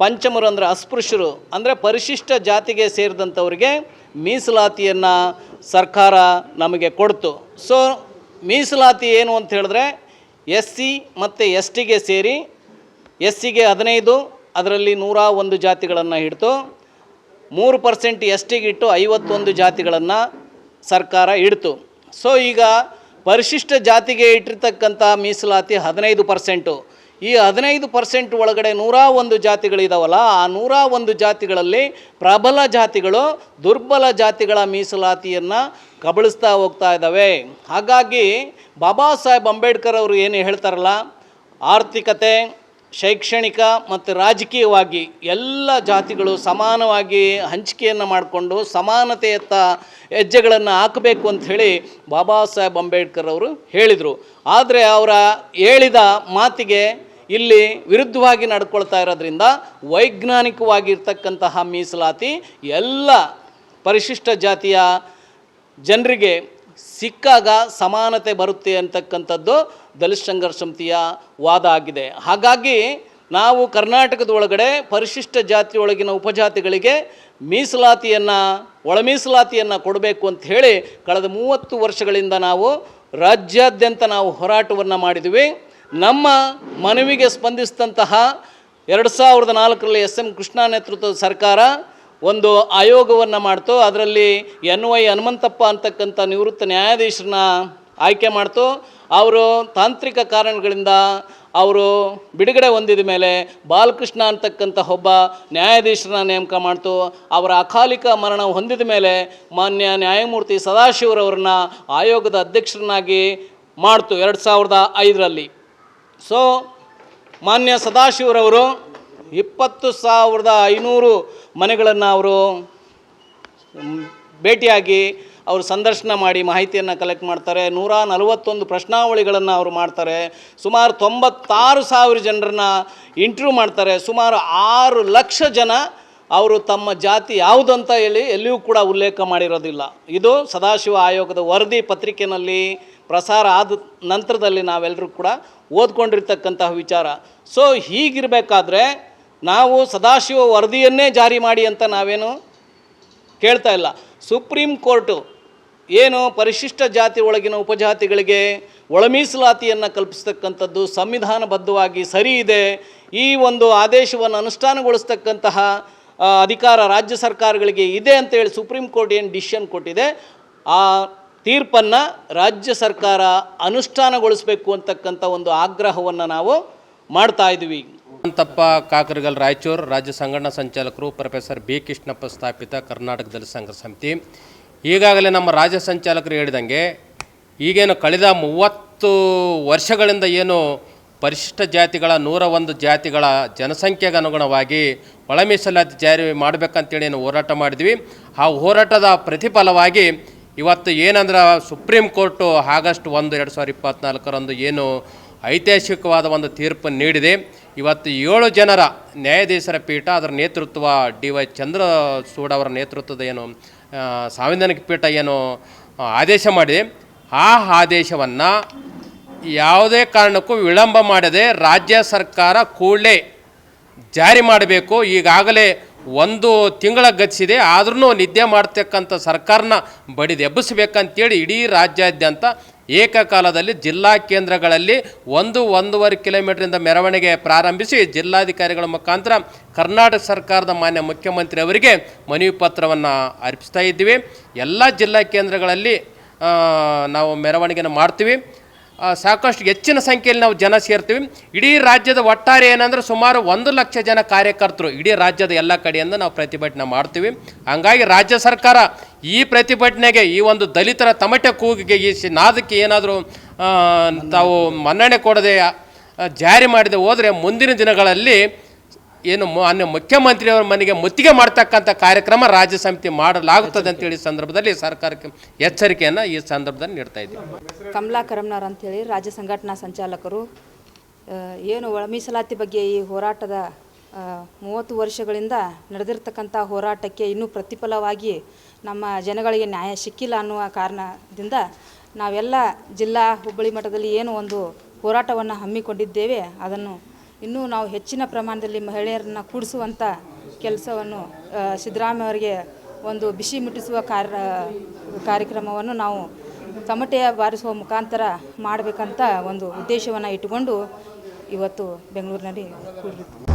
ಪಂಚಮರು ಅಂದರೆ ಅಸ್ಪೃಶ್ಯರು, ಅಂದರೆ ಪರಿಶಿಷ್ಟ ಜಾತಿಗೆ ಸೇರಿದಂಥವ್ರಿಗೆ ಮೀಸಲಾತಿಯನ್ನು ಸರ್ಕಾರ ನಮಗೆ ಕೊಡ್ತು. ಸೊ ಮೀಸಲಾತಿ ಏನು ಅಂತ ಹೇಳಿದ್ರೆ ಎಸ್ ಸಿ ಮತ್ತು ಎಸ್ ಟಿಗೆ ಸೇರಿ ಎಸ್ ಸಿಗೆ ಹದಿನೈದು, ಅದರಲ್ಲಿ ನೂರ ಒಂದು ಜಾತಿಗಳನ್ನು ಹಿಡಿತು ಮೂರು ಪರ್ಸೆಂಟ್ ಎಸ್ ಟಿಗೆ ಇಟ್ಟು ಐವತ್ತೊಂದು ಜಾತಿಗಳನ್ನು ಸರ್ಕಾರ ಇಡ್ತು ಸೊ ಈಗ ಪರಿಶಿಷ್ಟ ಜಾತಿಗೆ ಇಟ್ಟಿರ್ತಕ್ಕಂಥ ಮೀಸಲಾತಿ ಹದಿನೈದು ಪರ್ಸೆಂಟು. ಈ ಹದಿನೈದು ಪರ್ಸೆಂಟ್ ಒಳಗಡೆ ನೂರ ಒಂದು ಜಾತಿಗಳಿದಾವಲ್ಲ, ಆ ನೂರ ಒಂದು ಜಾತಿಗಳಲ್ಲಿ ಪ್ರಬಲ ಜಾತಿಗಳು ದುರ್ಬಲ ಜಾತಿಗಳ ಮೀಸಲಾತಿಯನ್ನು ಕಬಳಿಸ್ತಾ ಹೋಗ್ತಾ ಇದ್ದಾವೆ ಹಾಗಾಗಿ ಬಾಬಾ ಸಾಹೇಬ್ ಅಂಬೇಡ್ಕರ್ ಅವರು ಏನು ಹೇಳ್ತಾರಲ್ಲ, ಆರ್ಥಿಕತೆ ಶೈಕ್ಷಣಿಕ ಮತ್ತು ರಾಜಕೀಯವಾಗಿ ಎಲ್ಲ ಜಾತಿಗಳು ಸಮಾನವಾಗಿ ಹಂಚಿಕೆಯನ್ನು ಮಾಡಿಕೊಂಡು ಸಮಾನತೆಯತ್ತ ಹೆಜ್ಜೆಗಳನ್ನು ಹಾಕಬೇಕು ಅಂತ ಹೇಳಿ ಬಾಬಾ ಸಾಹೇಬ್ ಅಂಬೇಡ್ಕರ್ ಅವರು ಹೇಳಿದರು. ಆದರೆ ಅವರ ಹೇಳಿದ ಮಾತಿಗೆ ಇಲ್ಲಿ ವಿರುದ್ಧವಾಗಿ ನಡ್ಕೊಳ್ತಾ ಇರೋದ್ರಿಂದ ವೈಜ್ಞಾನಿಕವಾಗಿರ್ತಕ್ಕಂತಹ ಮೀಸಲಾತಿ ಎಲ್ಲ ಪರಿಶಿಷ್ಟ ಜಾತಿಯ ಜನರಿಗೆ ಸಿಕ್ಕಾಗ ಸಮಾನತೆ ಬರುತ್ತೆ ಅಂತಕ್ಕಂಥದ್ದು ದಲಿತ ಸಂಘರ್ಷ ಸಮಿತಿಯ ವಾದ ಆಗಿದೆ. ಹಾಗಾಗಿ ನಾವು ಕರ್ನಾಟಕದ ಒಳಗಡೆ ಪರಿಶಿಷ್ಟ ಜಾತಿಯೊಳಗಿನ ಉಪಜಾತಿಗಳಿಗೆ ಮೀಸಲಾತಿಯನ್ನು ಒಳ ಮೀಸಲಾತಿಯನ್ನು ಕೊಡಬೇಕು ಅಂತ ಹೇಳಿ ಕಳೆದ ಮೂವತ್ತು ವರ್ಷಗಳಿಂದ ನಾವು ರಾಜ್ಯಾದ್ಯಂತ ನಾವು ಹೋರಾಟವನ್ನು ಮಾಡಿದ್ವಿ. ನಮ್ಮ ಮನವಿಗೆ ಸ್ಪಂದಿಸಿದಂತಹ ಎರಡು ಸಾವಿರದ ನಾಲ್ಕರಲ್ಲಿ ಎಸ್ ಎಂ ಕೃಷ್ಣ ನೇತೃತ್ವದ ಸರ್ಕಾರ ಒಂದು ಆಯೋಗವನ್ನು ಮಾಡ್ತು, ಅದರಲ್ಲಿ ಎನ್ ವೈ ಹನುಮಂತಪ್ಪ ಅಂತಕ್ಕಂಥ ನಿವೃತ್ತ ನ್ಯಾಯಾಧೀಶರನ್ನ ಆಯ್ಕೆ ಮಾಡ್ತು, ಅವರು ತಾಂತ್ರಿಕ ಕಾರಣಗಳಿಂದ ಅವರು ಬಿಡುಗಡೆ ಹೊಂದಿದ ಮೇಲೆ ಬಾಲಕೃಷ್ಣ ಅಂತಕ್ಕಂಥ ಒಬ್ಬ ನ್ಯಾಯಾಧೀಶರನ್ನ ನೇಮಕ ಮಾಡ್ತು, ಅವರ ಅಕಾಲಿಕ ಮರಣ ಹೊಂದಿದ ಮೇಲೆ ಮಾನ್ಯ ನ್ಯಾಯಮೂರ್ತಿ ಸದಾಶಿವರವ್ರನ್ನ ಆಯೋಗದ ಅಧ್ಯಕ್ಷರನ್ನಾಗಿ ಮಾಡ್ತು ಎರಡು ಸಾವಿರದ ಐದರಲ್ಲಿ. ಸೊ ಮಾನ್ಯ ಸದಾಶಿವರವರು ಇಪ್ಪತ್ತು ಸಾವಿರದ ಐನೂರು ಮನೆಗಳನ್ನು ಅವರು ಭೇಟಿಯಾಗಿ ಅವರು ಸಂದರ್ಶನ ಮಾಡಿ ಮಾಹಿತಿಯನ್ನು ಕಲೆಕ್ಟ್ ಮಾಡ್ತಾರೆ. ನೂರ ನಲವತ್ತೊಂದು ಪ್ರಶ್ನಾವಳಿಗಳನ್ನು ಅವರು ಮಾಡ್ತಾರೆ. ಸುಮಾರು ತೊಂಬತ್ತಾರು ಸಾವಿರ ಜನರನ್ನ ಇಂಟ್ರ್ಯೂ ಮಾಡ್ತಾರೆ. ಸುಮಾರು ಆರು ಲಕ್ಷ ಜನ ಅವರು ತಮ್ಮ ಜಾತಿ ಯಾವುದು ಅಂತ ಹೇಳಿ ಎಲ್ಲಿಯೂ ಕೂಡ ಉಲ್ಲೇಖ ಮಾಡಿರೋದಿಲ್ಲ. ಇದು ಸದಾಶಿವ ಆಯೋಗದ ವರದಿ ಪತ್ರಿಕೆಯಲ್ಲಿ ಪ್ರಸಾರ ಆದ ನಂತರದಲ್ಲಿ ನಾವೆಲ್ಲರೂ ಕೂಡ ಓದ್ಕೊಂಡಿರ್ತಕ್ಕಂತಹ ವಿಚಾರ. ಸೊ ಹೀಗಿರಬೇಕಾದ್ರೆ ನಾವು ಸದಾಶಿವ ವರದಿಯನ್ನೇ ಜಾರಿ ಮಾಡಿ ಅಂತ ನಾವೇನು ಕೇಳ್ತಾ ಇಲ್ಲ. ಸುಪ್ರೀಂ ಕೋರ್ಟು ಏನು ಪರಿಶಿಷ್ಟ ಜಾತಿ ಒಳಗಿನ ಉಪಜಾತಿಗಳಿಗೆ ಒಳಮೀಸಲಾತಿಯನ್ನು ಕಲ್ಪಿಸ್ತಕ್ಕಂಥದ್ದು ಸಂವಿಧಾನಬದ್ಧವಾಗಿ ಸರಿ ಇದೆ. ಈ ಒಂದು ಆದೇಶವನ್ನು ಅನುಷ್ಠಾನಗೊಳಿಸ್ತಕ್ಕಂತಹ ಅಧಿಕಾರ ರಾಜ್ಯ ಸರ್ಕಾರಗಳಿಗೆ ಇದೆ ಅಂತೇಳಿ ಸುಪ್ರೀಂ ಕೋರ್ಟ್ ಏನು ಡಿಸಿಷನ್ ಕೊಟ್ಟಿದೆ. ಆ ತೀರ್ಪನ್ನು ರಾಜ್ಯ ಸರ್ಕಾರ ಅನುಷ್ಠಾನಗೊಳಿಸಬೇಕು ಅಂತಕ್ಕಂಥ ಒಂದು ಆಗ್ರಹವನ್ನು ನಾವು ಮಾಡ್ತಾ ಇದ್ವಿ ಅಂತಪ್ಪ ಕಾಕರಗಲ್ ರಾಯಚೂರು ರಾಜ್ಯ ಸಂಘಟನಾ ಸಂಚಾಲಕರು ಪ್ರೊಫೆಸರ್ ಬಿ ಕೃಷ್ಣಪ್ಪ ಸ್ಥಾಪಿತ ಕರ್ನಾಟಕ ದಲಿತ ಸಂಘ ಸಮಿತಿ. ಈಗಾಗಲೇ ನಮ್ಮ ರಾಜ್ಯ ಸಂಚಾಲಕರು ಹೇಳಿದಂಗೆ ಈಗೇನು ಕಳೆದ ಮೂವತ್ತು ವರ್ಷಗಳಿಂದ ಏನು ಪರಿಶಿಷ್ಟ ಜಾತಿಗಳ ನೂರ ಒಂದು ಜಾತಿಗಳ ಜನಸಂಖ್ಯೆಗೆ ಅನುಗುಣವಾಗಿ ಒಳ ಮೀಸಲಾತಿ ಜಾರಿ ಮಾಡಬೇಕಂತೇಳಿ ಏನು ಹೋರಾಟ ಮಾಡಿದ್ವಿ. ಆ ಹೋರಾಟದ ಪ್ರತಿಫಲವಾಗಿ ಇವತ್ತು ಏನಂದ್ರೆ ಸುಪ್ರೀಂ ಕೋರ್ಟು ಆಗಸ್ಟ್ ಒಂದು, ಎರಡು ಸಾವಿರದ ಇಪ್ಪತ್ತ್ನಾಲ್ಕರಂದು ಏನು ಐತಿಹಾಸಿಕವಾದ ಒಂದು ತೀರ್ಪು ನೀಡಿದೆ. ಇವತ್ತು ಏಳು ಜನರ ನ್ಯಾಯಾಧೀಶರ ಪೀಠ ಅದರ ನೇತೃತ್ವ ಡಿ ವೈ ಚಂದ್ರಚೂಡ್ ಅವರ ನೇತೃತ್ವದ ಏನು ಸಾಂವಿಧಾನಿಕ ಪೀಠ ಏನು ಆದೇಶ ಮಾಡಿದೆ. ಆ ಆದೇಶವನ್ನು ಯಾವುದೇ ಕಾರಣಕ್ಕೂ ವಿಳಂಬ ಮಾಡದೆ ರಾಜ್ಯ ಸರ್ಕಾರ ಕೂಡಲೇ ಜಾರಿ ಮಾಡಬೇಕು. ಈಗಾಗಲೇ ಒಂದು ತಿಂಗಳ ಗತಿಸಿದೆ. ಆದ್ರೂ ನಿದ್ದೆ ಮಾಡ್ತಕ್ಕಂಥ ಸರ್ಕಾರನ ಬಡಿದೆಬ್ಬಿಸ್ಬೇಕಂತೇಳಿ ಇಡೀ ರಾಜ್ಯಾದ್ಯಂತ ಏಕಕಾಲದಲ್ಲಿ ಜಿಲ್ಲಾ ಕೇಂದ್ರಗಳಲ್ಲಿ ಒಂದು ಒಂದೂವರೆ ಕಿಲೋಮೀಟ್ರಿಂದ ಮೆರವಣಿಗೆ ಪ್ರಾರಂಭಿಸಿ ಜಿಲ್ಲಾಧಿಕಾರಿಗಳ ಮುಖಾಂತರ ಕರ್ನಾಟಕ ಸರ್ಕಾರದ ಮಾನ್ಯ ಮುಖ್ಯಮಂತ್ರಿ ಅವರಿಗೆ ಮನವಿ ಪತ್ರವನ್ನು ಅರ್ಪಿಸ್ತಾ ಇದ್ದೀವಿ. ಎಲ್ಲ ಜಿಲ್ಲಾ ಕೇಂದ್ರಗಳಲ್ಲಿ ನಾವು ಮೆರವಣಿಗೆನ ಮಾಡ್ತೀವಿ. ಸಾಕಷ್ಟು ಹೆಚ್ಚಿನ ಸಂಖ್ಯೆಯಲ್ಲಿ ನಾವು ಜನ ಸೇರ್ತೀವಿ. ಇಡೀ ರಾಜ್ಯದ ಒಟ್ಟಾರೆ ಏನಂದ್ರೆ ಸುಮಾರು ಒಂದು ಲಕ್ಷ ಜನ ಕಾರ್ಯಕರ್ತರು ಇಡೀ ರಾಜ್ಯದ ಎಲ್ಲ ಕಡೆಯಿಂದ ನಾವು ಪ್ರತಿಭಟನೆ ಮಾಡ್ತೀವಿ. ಹಂಗಾಗಿ ರಾಜ್ಯ ಸರ್ಕಾರ ಈ ಪ್ರತಿಭಟನೆಗೆ, ಈ ಒಂದು ದಲಿತರ ತಮಟೆ ಕೂಗಿಗೆ, ಈ ನಾದಕ್ಕೆ ಏನಾದರೂ ತಾವು ಮನ್ನಣೆ ಕೊಡದೆ ಜಾರಿ ಮಾಡದೆ ಹೋದರೆ ಮುಂದಿನ ದಿನಗಳಲ್ಲಿ ಏನು ಮಾನ್ಯ ಮುಖ್ಯಮಂತ್ರಿಯವರ ಮನೆಗೆ ಮುತ್ತಿಗೆ ಮಾಡ್ತಕ್ಕಂಥ ಕಾರ್ಯಕ್ರಮ ರಾಜ್ಯ ಸಮಿತಿ ಮಾಡಲಾಗುತ್ತದೆ ಅಂತೇಳಿ ಸಂದರ್ಭದಲ್ಲಿ ಸರ್ಕಾರಕ್ಕೆ ಎಚ್ಚರಿಕೆಯನ್ನು ಈ ಸಂದರ್ಭದಲ್ಲಿ ನೀಡ್ತಾ ಇದ್ದೀವಿ. ಕಮಲಾ ಕರಮ್ನಾರ್ ಅಂತೇಳಿ ರಾಜ್ಯ ಸಂಘಟನಾ ಸಂಚಾಲಕರು ಏನು ಒಳ ಮೀಸಲಾತಿ ಬಗ್ಗೆ ಈ ಹೋರಾಟದ ಮೂವತ್ತು ವರ್ಷಗಳಿಂದ ನಡೆದಿರ್ತಕ್ಕಂಥ ಹೋರಾಟಕ್ಕೆ ಇನ್ನೂ ಪ್ರತಿಫಲವಾಗಿ ನಮ್ಮ ಜನಗಳಿಗೆ ನ್ಯಾಯ ಸಿಕ್ಕಿಲ್ಲ ಅನ್ನುವ ಕಾರಣದಿಂದ ನಾವೆಲ್ಲ ಜಿಲ್ಲಾ ಹುಬ್ಬಳ್ಳಿ ಮಟ್ಟದಲ್ಲಿ ಏನು ಒಂದು ಹೋರಾಟವನ್ನು ಹಮ್ಮಿಕೊಂಡಿದ್ದೇವೆ, ಅದನ್ನು ಇನ್ನೂ ನಾವು ಹೆಚ್ಚಿನ ಪ್ರಮಾಣದಲ್ಲಿ ಮಹಿಳೆಯರನ್ನು ಕೂಡಿಸುವಂಥ ಕೆಲಸವನ್ನು ಸಿದ್ದರಾಮಯ್ಯವರಿಗೆ ಒಂದು ಬಿಸಿ ಮುಟ್ಟಿಸುವ ಕಾರ್ಯ, ಕಾರ್ಯಕ್ರಮವನ್ನು ನಾವು ತಮಟೆಯ ಬಾರಿಸುವ ಮುಖಾಂತರ ಮಾಡಬೇಕಂತ ಒಂದು ಉದ್ದೇಶವನ್ನು ಇಟ್ಟುಕೊಂಡು ಇವತ್ತು ಬೆಂಗಳೂರಿನಲ್ಲಿ ಕೂಡಿರ್ತೀವಿ